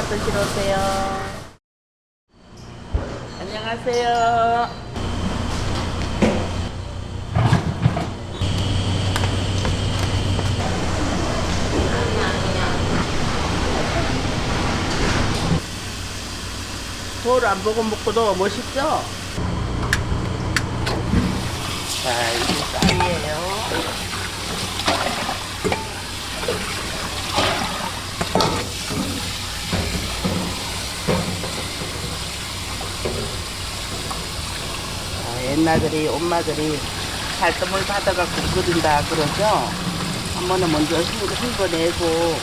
보리밥 드시러 오세요. 안녕하세요. 거울 안 보고 먹고도 멋있죠? 자, 이게 쌀이에요. 아, 옛날들이 엄마들이 살점을 받아갖고 끓인다 그러죠. 한 번은 먼저 힘, 힘거 내고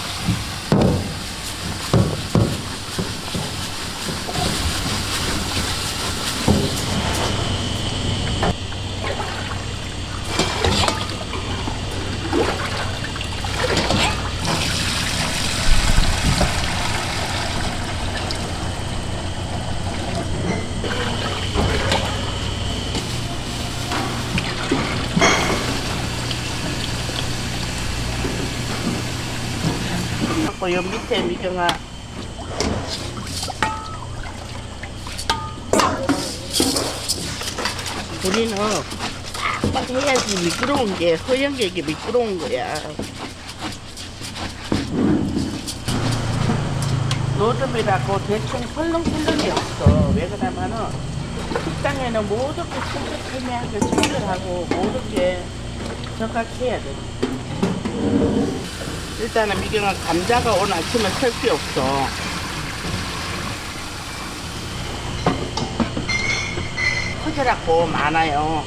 갖고 요 밑에 미경아 우리는 빡빡 해야지 미끄러운 게 허연 게 이게 미끄러운 거야. 노점이라고 대충 설렁설렁이 없어. 왜 그러냐면은 식당에는 모든 게 촉촉하게 친절하고 모든 게 정확해야 돼. 일단은 미경아 감자가 오늘 아침에 살게 없어. 커져갖고 많아요.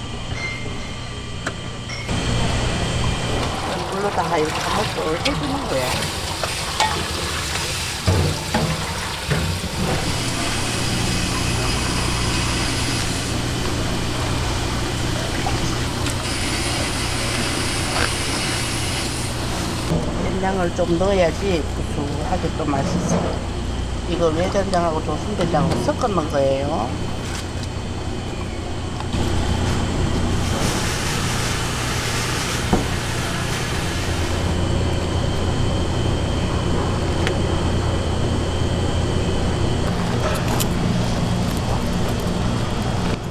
물로 다 이렇게 한번씩 해주는 거야. 된장을 좀 넣어야지 구수하게 또 맛있어. 이거 외된장하고 조순된장하고 섞어 넣은 거예요.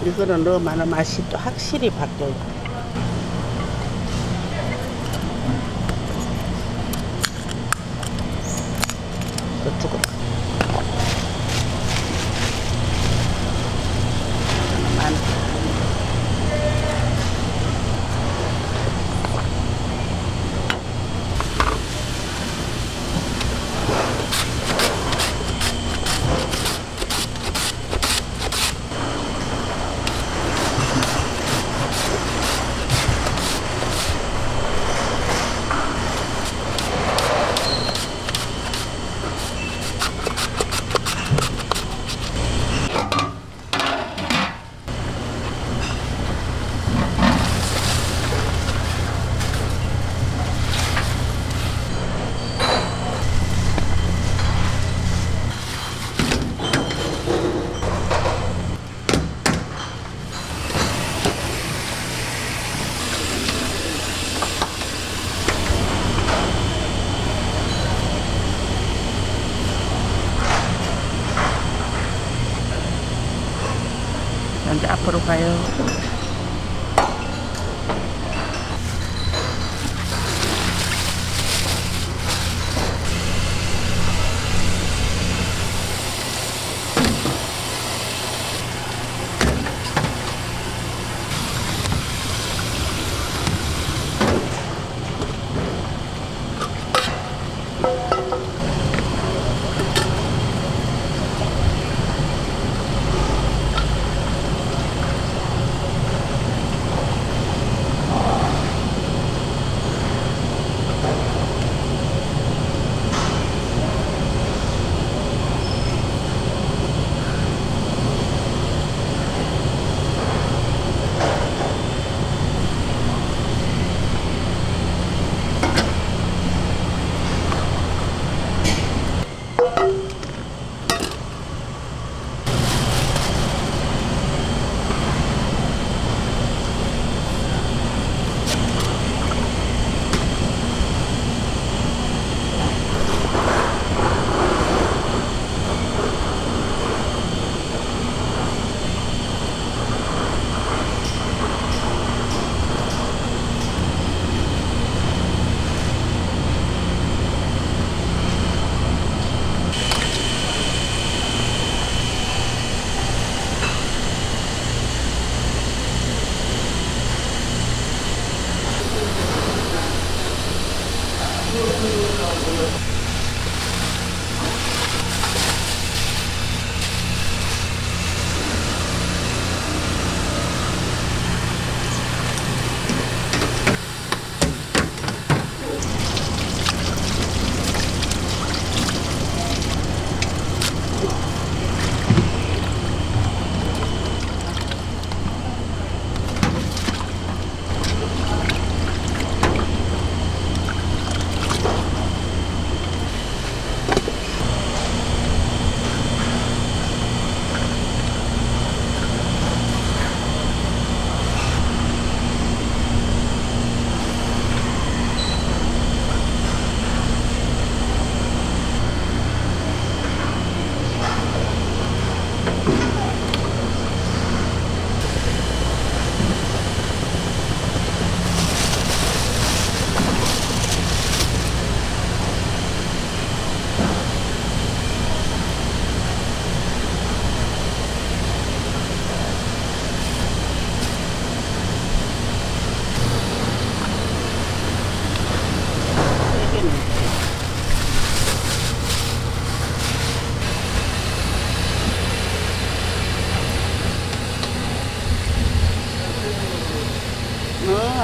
이거는 넣으면 맛이 또 확실히 바뀌어요. 그쪽은 많아. 이제 앞으로 가요.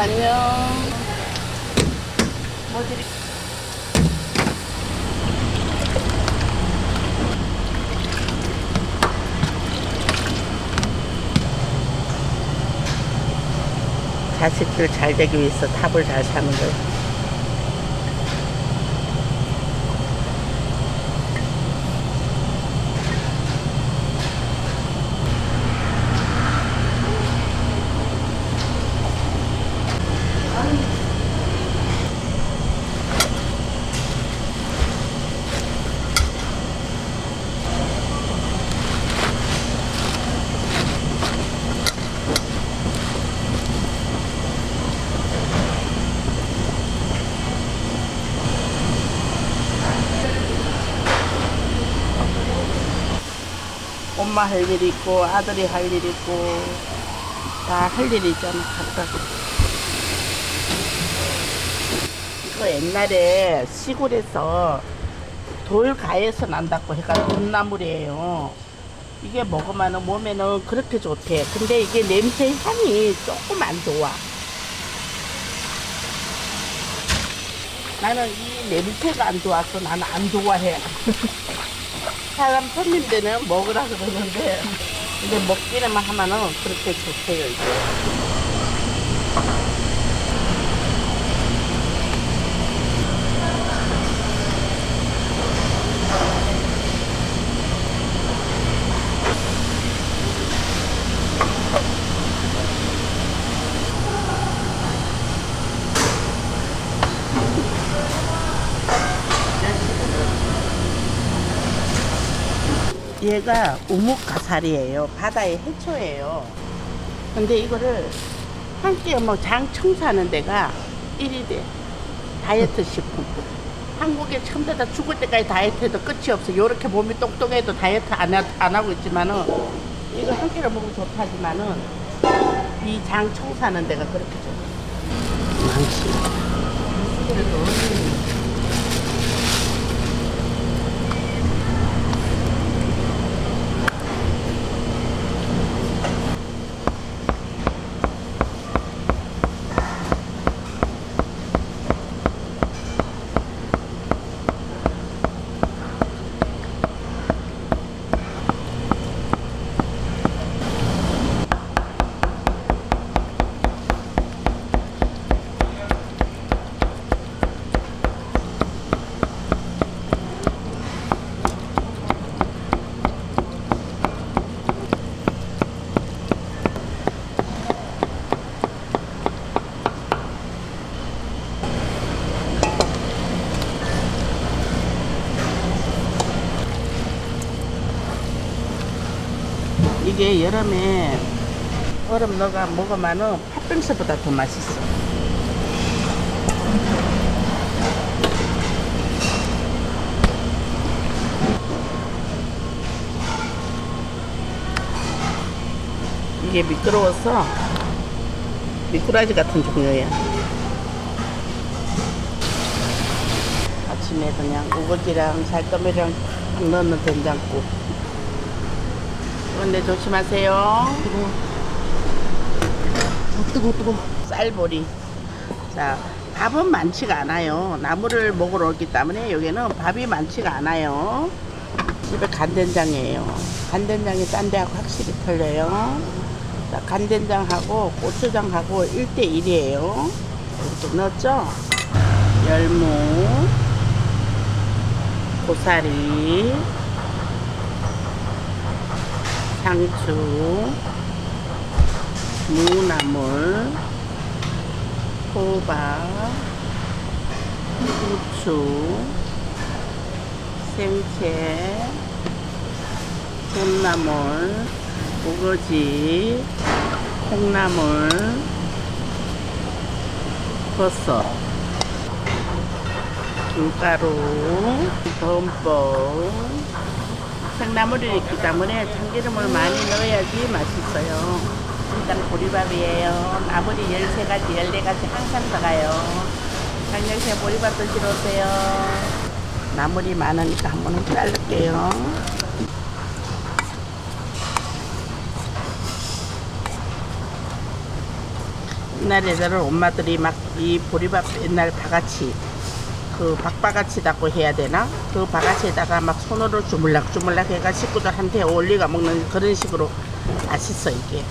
안녕. 뭐 드리... 자식들 잘 되기 위해서 탑을 잘 사는 거예요. 엄마 할 일 있고 아들이 할 일 있고 다 할일 있잖아 각각. 이거 옛날에 시골에서 돌가에서 난다고 해가 돈나물이에요. 이게 먹으면 몸에는 그렇게 좋대. 근데 이게 냄새 향이 조금 안 좋아. 나는 이 냄새가 안 좋아서 나는 안 좋아해 사람 손님들은 먹으라 그러는데 근데 먹기만 하면은 그렇게 좋대요 이게 얘가 우뭇가살이에요. 바다의 해초예요. 근데 이거를 한 끼에 뭐 장 청소하는 데가 1위 돼. 다이어트 식품. 한국에 처음 데다 죽을 때까지 다이어트 해도 끝이 없어. 요렇게 몸이 똑똑해도 다이어트 안, 하, 안 하고 있지만은 이거 한 끼를 먹으면 좋다지만은 이 장 청소하는 데가 그렇게 좋아. 망치. 이게 여름에 얼음 넣어가 먹으면은 팥빙수보다 더 맛있어. 이게 미끄러워서 미꾸라지 같은 종류야. 아침에 그냥 우거지랑 살거미랑 딱 넣는 된장국. 그런데 조심하세요. 아, 뜨거 뜨거. 쌀보리. 자, 밥은 많지가 않아요. 나물을 먹으러 오기 때문에 여기는 밥이 많지가 않아요. 집에 간된장이에요. 간된장이 딴 데하고 확실히 틀려요. 자, 간된장하고 고추장하고 1대1이에요. 이렇게 넣었죠? 열무, 고사리, 상추, 무나물, 호박, 후추, 생채, 콩나물, 우거지, 콩나물, 버섯, 김가루, 덤뽕, 생나물이 있기 때문에 참기름을 많이 넣어야지 맛있어요. 일단 보리밥이에요. 나물이 13가지, 14가지 항상 들어가요. 강력해 보리밥 드시러 오세요. 나물이 많으니까 한 번은 자를게요. 네. 옛날에는 엄마들이 막 이 보리밥 옛날 바가치 그 박바가치다고 해야 되나? 그 바가치에다가 막 손으로 주물락주물락 해가 식구들한테 올리가 먹는 그런 식으로 맛있어 이게.